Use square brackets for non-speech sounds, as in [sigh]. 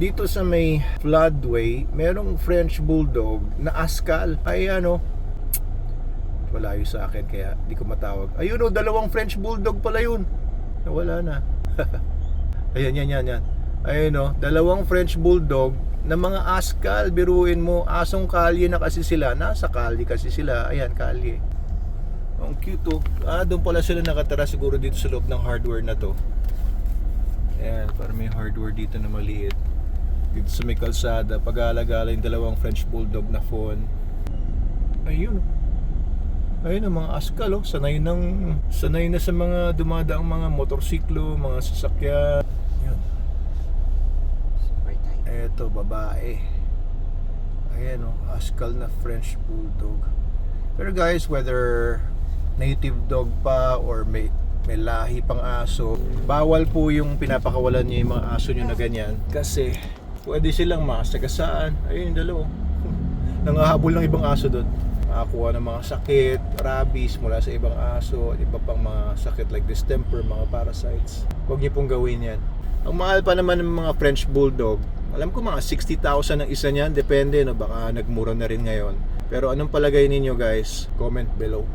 Dito sa may floodway, merong French Bulldog na askal. Ay ano, malayo sa akin kaya di ko matawag. Ayun o, dalawang French Bulldog pala yun. Nawala na. [laughs] Ayan, yan, yan, yan. Ayun o, dalawang French Bulldog na mga askal. Biruin mo, asong kalye na kasi sila. Nasa kalye kasi sila. Ayan, kalye. Ang cute oh. Ah, doon pala sila nakatara siguro dito sa loob ng hardware na to. Ayan, para may hardware dito na maliit. Dito sa may kalsada, pag-alagala yung dalawang French Bulldog na phone. Ayun. Ayun ang mga askal oh. Sanay ng sanay na sa mga dumadaang mga motorsiklo, mga sasakyan. Tight. Eto, babae. Ayan oh, askal na French Bulldog. Pero guys, whether native dog pa or may may lahi pang aso, bawal po yung pinapakawalan niyo yung mga aso niyo na ganyan kasi pwede silang masagasaan. Ayun yung dalawa. [laughs] Nangahabol ng ibang aso doon. Makakuha ng mga sakit, rabies mula sa ibang aso, at iba pang mga sakit like distemper, mga parasites. Huwag niyo pong gawin yan. Ang mahal pa naman ng mga French Bulldog, alam ko mga 60,000 ang isa niyan, depende no, baka nagmura na rin ngayon. Pero anong palagay ninyo guys? Comment below.